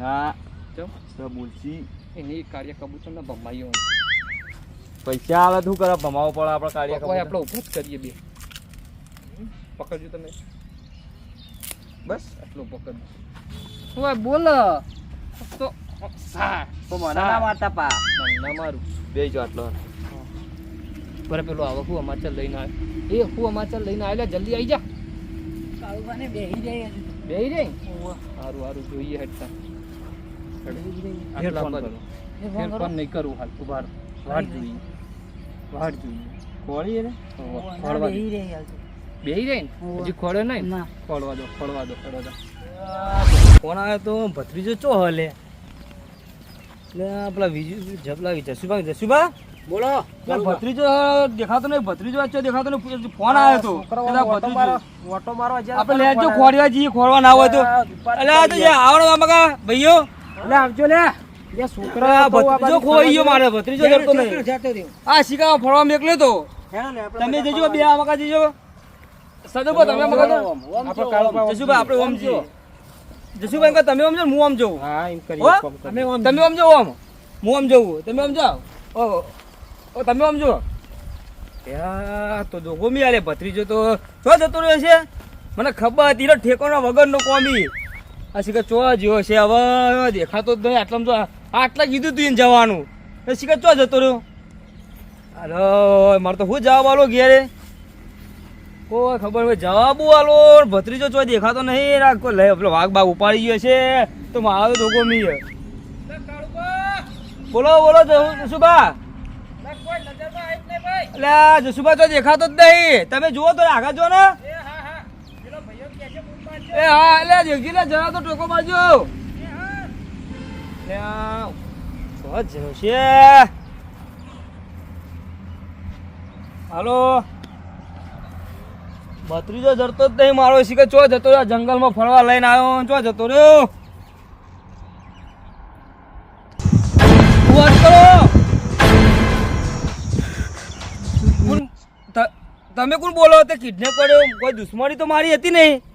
ના. તો બોલશી. એની કાર્ય કબૂતર ને ભમાયો પૈસા આવે શું કરે? ભમાવો પડે આપણે કાર્ય ખબર આપણે ઊભો જ કરીએ બે. પકડજો તમે. બસ આટલો પકડ હવે બોલ. તો સા તો મને ના મારતા પા. ના મારું. બે આટલો. બરાબર પેલો આવો હું અમાચલ લઈને આવ્યો. એ હું અમાચલ લઈને આવ્યો જલ્દી આવી જા. કાળુબાને બેહી જાય બેહી જાય? સારું સારું જોઈએ હેડતા ફેર ફોન આટલા કરો એ ફોન ફેર કરો. ફોન નહીં કરું હાલ. ઉભાર વાટ જોઈએ. વાટ જોઈએ. કોળી એને? ખોળવા બેહી રહી તો. ને? હજી ખોળે નહીં? ખોળવા દો ખોળવા દો ખોળવા દો. ફોન આવ્યો તો ભત્રીજો ચો હલે? એટલે પેલા જપલા જસુભા જસુભા બોલો. ભત્રીજો દેખાતો નહીં ભત્રીજો વચ્ચે દેખાતો નહીં? ફોન આવ્યો તો. ઓટો મારો આપણે લેજો ખોડવા જઈએ ખોડવા ના હોય તો. એટલે આવડો આમાં ભાઈઓ. લે આવજો લે. લે છોકરા ભત્રીજો ખોઈ ગયો મારે ભત્રીજો જડતો નહીં. આ શિકા ફરવા મેકલે તો. તમે જજો બે આમાં કા જજો. સદો તમે આમાં કા આપણે કાળો જસુભા આપણે ઓમ છીએ જસુભાઈ કહો તમે ઓમ જો હું ઓમ જોઉં હા એમ કરી તમે ઓમ તમે ઓમ જો ઓમ. હું ઓમ જોઉં તમે ઓમ જાઓ. ઓ ઓ તમે ઓમ જો તો દોગો મી આલે ભત્રીજો તો છો જતો રહ્યો છે. મને ખબર હતી ઠેકોના વગર વગરનો કોમી. આ શીખર ચો જેવો છે. હવે દેખાતો જ નહીં. આટલા તો આટલા કીધું તું જવાનું. એ શીખર ચો જતો રહ્યો. અરે મારે તો હું જવાબ આલો ઘેરે? કોઈ ખબર હોય જવાબો આલો? ભત્રીજો ચો દેખાતો નહીં. રાખો લે પેલો વાઘ બાગ ઉપાડી ગયો છે. તો મારો ધોકો મી બોલો બોલો જસુભા. એટલે જસુભા તો દેખાતો જ નહીં. તમે જુઓ તો આગળ જો ને. એ હા એટલે દેખજી લે, જરા તો ટોકો મારજો. લે, આ છે? હાલો. ભત્રીજો જરતો જ નહીં, મારો કે ચો જતો રહ્યો? જંગલમાં ફરવા લઈને આવ્યો ચો જતો રહ્યો? તમે કોણ બોલો? તે કિડનેપ કર્યો? કોઈ દુશ્મની તો મારી હતી નહીં?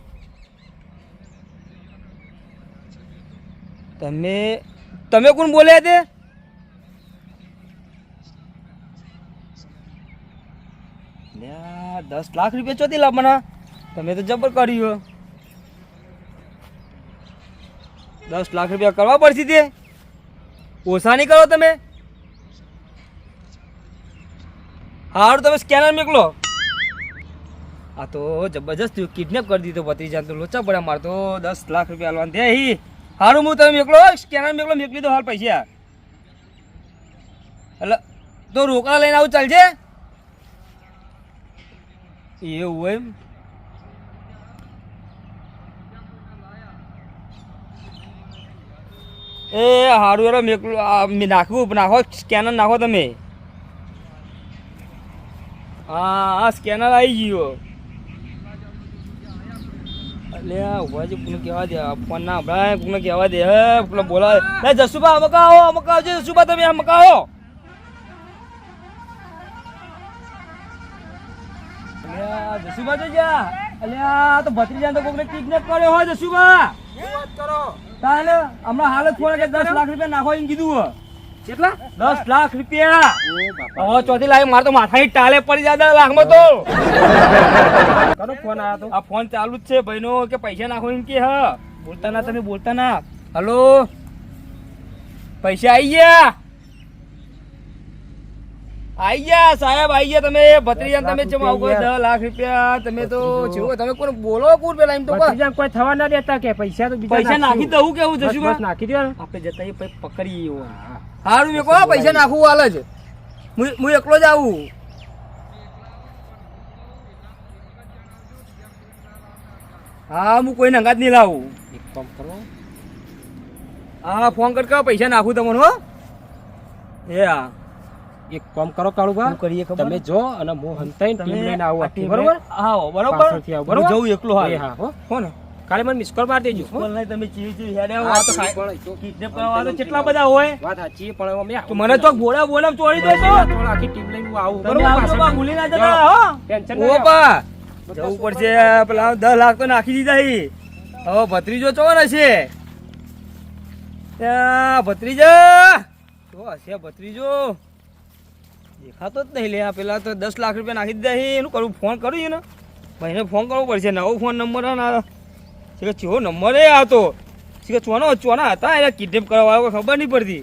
તમે તમે કોણ બોલ્યા તે દસ લાખ રૂપિયા ચોથી લાવવાના તમે તો જબર કર્યું દસ લાખ રૂપિયા કરવા પડશે તે. ઓછા નહીં કરો તમે. હારું, તમે સ્કેનર મોકલો. આ તો જબરજસ્ત કિડનેપ કરી દીધો ભત્રીજાને તો લોચા પડ્યા મારે તો. દસ લાખ રૂપિયા હાલવાના દે હારું, હું તમે મેકલો સ્કેનર મેકલો, મેકલી દો હાલ પૈસા. એટલે તો રોકડા લઈને આવું ચાલશે એવું એમ. એ હારું, એરો મેકલું નાખવું નાખો સ્કેનર નાખો તમે. હા હા સ્કેનર આવી ગયો. એટલે આ કોને કહેવા દે ફોન ના હમણાં કોને કહેવા દે હે પેલો બોલાવે. લે જસુબા અમકા આવો અમકા આવજો જસુબા તમે અમકા આવો અલ્યા તો જા. અલ્યા આ તો કોકને કિડનેપ કર્યો હોય જસુબા વાત કરો? તાલે હમણાં હાલ જ ફોન કે દસ લાખ રૂપિયા નાખો એમ કીધું હે. કેટલા? દસ લાખ રૂપિયા. હવે ચોથી લાખ મારે તો માથાની ટાલે પડી જાય દસ લાખમાં તો. કનો ફોન આવ્યો તો. આ ફોન ચાલુ જ છે ભાઈનો કે પૈસા નાખો એમ કે હ. બોલતા ના તમે બોલતા ના. હલો? પૈસા આવી ગયા? આઈ ગયા સાહેબ આઈ ગયા તમે. ભત્રીજા તમે ચમ આવું? દસ લાખ રૂપિયા તમે તો જેવો તમે કોણ બોલો કોણ પેલા એમ તો કોઈ થવા ના દેતા કે પૈસા તો પૈસા નાખી દઉં કેવું જશું નાખી દો આપડે આપણે જતા પકડી એવો. સારું મેં કહો પૈસા નાખવું હાલ જ. હું એકલો જ આવું. હા હું કોઈ નંગાત નહીં લાવું. એક કામ કરો. હા ફોન કર કે પૈસા નાખું તમને હો. એ હા. એક કામ કરો કાળુભા. શું કરીએ? તમે જો અને હું હંતાઈ ટીમ લઈને આવું બરોબર? હા બરોબર? બરોબર? જઉં એકલો હા હો હો. ને કાલે મને મિસ કોલ મારી દેજો કોલ નહીં તમે ચીવી ચીવી હેડે આ તો ચીવી ખાય- પણ એ કરવા વાળા કેટલા બધા હોય? વાત સાચી પણ અમે તો મને તો ગોળા બોલા ચોરી દો તો આખી ટીમ લઈને હું આવું તમે બરોબર? બા, ભૂલી ના જતા હો. ટેન્શન ઓ. બા જવું પડશે પેલા દસ લાખ તો નાખી દીધા ઈ. હવે ભત્રીજો ચોર હશે. ભત્રીજા. તો હશે ભત્રીજો. દેખાતો જ નહીં લે આ પેલા તો દસ લાખ રૂપિયા નાખી દીધા એનું કરું ફોન કરું છે ને ભાઈને ફોન કરવો પડશે નવો ફોન નંબર હે ને કે ચો નંબર એ આવતો. કે ચોનો, ચોના હતા, એને કિડનેપ કરવા વાળો ખબર નહીં પડતી.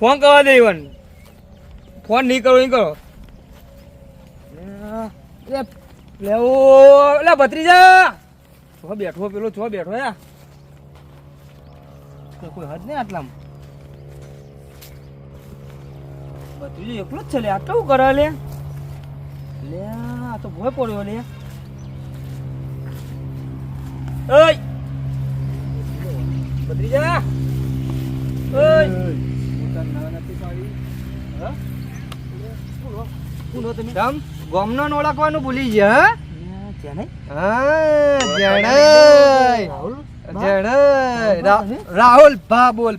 ફોન કરવા દે ઇવન ફોન નહીં કરો નહીં કરો. લે એટલે ભત્રીજા. છો બેઠો, પેલો છો બેઠો, યા. કોઈ હદ નહીં આટલામાં. ભત્રીજો એકલો જ છે, લે આટલું કરે, લે? લે, આ તો ભોય પડ્યો, લે. ઓય ભત્રીજા હો તમે? ગોમનો ઓળખવાનું ભૂલી ગયા હા જણય રાહુલ? જણય રાહુલ ભા બોલ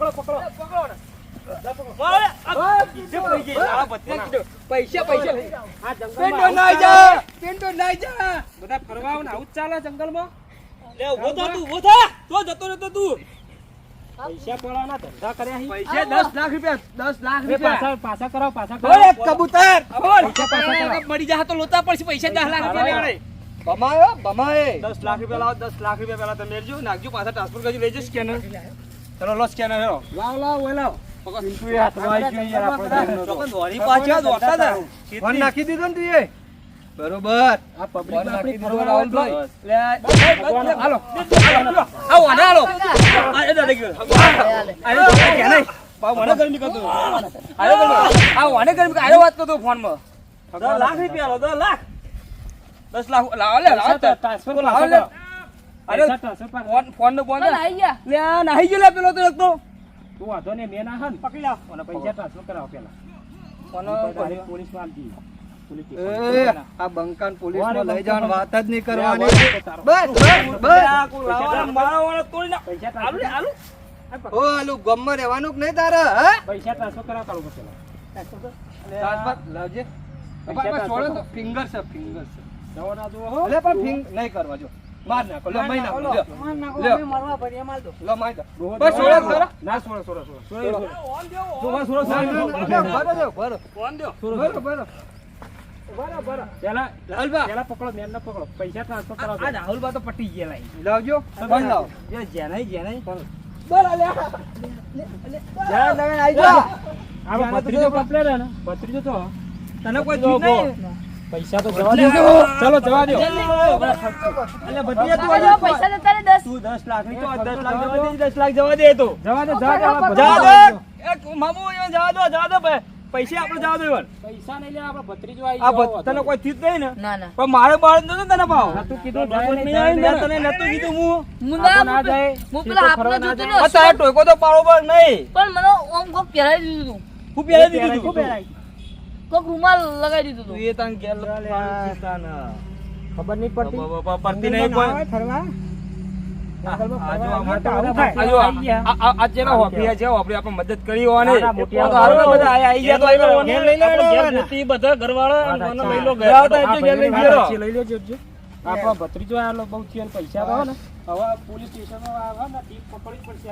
રાહુલ ભા પૈસા પૈસા પેન્ટો નાઈ જા પેન્ટો નાઈ જા બધા ફરવા આવું આવું ચાલે જંગલમાં. લે ઊભો તું ઊભો તો જતો રહેતો તું. પૈસા પડવાના ધંધા કર્યા પૈસા દસ લાખ રૂપિયા દસ લાખ એ પાછા પાછા કરાવો પાછા કરો. કબૂતર. પૈસા પાછા મરી જા તો લોતા પડશે પૈસા દસ લાખ રૂપિયા બમાયો બમાય. દસ લાખ રૂપિયા લાવો દસ લાખ રૂપિયા પહેલા તમે લેજો. નાખજો પાછા ટ્રાન્સફર કરજો લેજો સ્કેનર ચલો લો સ્કેનર હેરો લાવ લાવ ઓય લાવ. આપણો તો. નાખી દીધો ને તુંએ બરોબર. આ પબ્લિક દીધો ફરવા રાહુલભાઈ. લે હાલો. આવો આને હાલો. આ એ દાદા ગયો આને તો કે નહીં પાવ મને ગરમી કરતો આયો ગરમી આ વાને ગરમી આયો વાત કરતો ફોનમાં 10 લાખ રૂપિયા લો 10 લાખ. 10 લાખ લાવો લે લાવો. ટ્રાન્સફર લાવો લે. અરે ફોન ફોન નો ફોન ગયા. લે નાહી ગયો લે પેલો તો એક તું. વાંધો ને મેં ના હન. પકડી લાવ અને પૈસા ટ્રાન્સફર કરાવ પેલા? ફોન પોલીસમાં આપી આ બંકાન પોલીસમાં લઈ જવાની વાત જ નહીં કરવાની. બસ બસ બસ. આ કોઈ લાવવાના મારા વાળા તોડી નાખ પૈસા આલુ લે ટ્રાન્સફર આલુ ઓ આલું ગમમાં રહેવાનું કે નહીં તારે હા? પૈસા ટ્રાન્સફર કરાવો કાઢો લાવજે. ફિંગર છે ફિંગર છે. જવા કરવા દો માર નાખો લો મહી નાખો લ્યો લો. માર દો. બસ જવા છોડો. ના છોડો છોડો છોડો છોડો છોડો. સુરો સુરો ભરો દો, ભરો ફોન દો. ભરો ભરો. પેલા લાલબા પેલા પકડો મેન ના પકડો. પૈસા ટ્રાન્સફર કરાવો રાહુલ તો પટી ગયા લાઈ લાવજો. ફોન લાવો. જે જેનાઈ જેનાઈ જરા તમે આઈ જાઓ. આ ભત્રીજો કપલે ને. ભત્રીજો તો તને કોઈ પૈસા તો જવા દો. ચલો જવા દો. એટલે ભટિયા તું આજે પૈસા જતા રે દસ તું 10 લાખની તો 10 લાખ જવા દે 10 લાખ જવા દે તો. જવા દે જવા દે જવા દે. એ મામુ એ જવા દો જવા દો ભાઈ. પૈસા આપણે જવા દો યાર પૈસા નહીં લે આપણે ભત્રીજો આવી આ તને કોઈ થીત નહીં ને? ના ના. પણ મારે બાળ નતો તને ભાવ. તું કીધું તને જાય નહીં, જાય નહીં. નતું કીધું હું. મુંડા તો ના ના જાય. હું પેલા તો જોતો ના. ને તારા ટોયકો તો પાડો નહીં. પણ મને ઓમ કો પહેરાઈ દીધું હું પહેરાઈ દીધું ખૂબ તું પહેરાય. કોક રૂમાલ લગાવી દીધું તું. એ તાન ગેલ ખબર નહીં પડતી. પડતી નહીં કોઈ. ફરવા? ભત્રીજો આલો બહુ થયો ને પૈસા ને. હવે પોલીસ પકડવી પડશે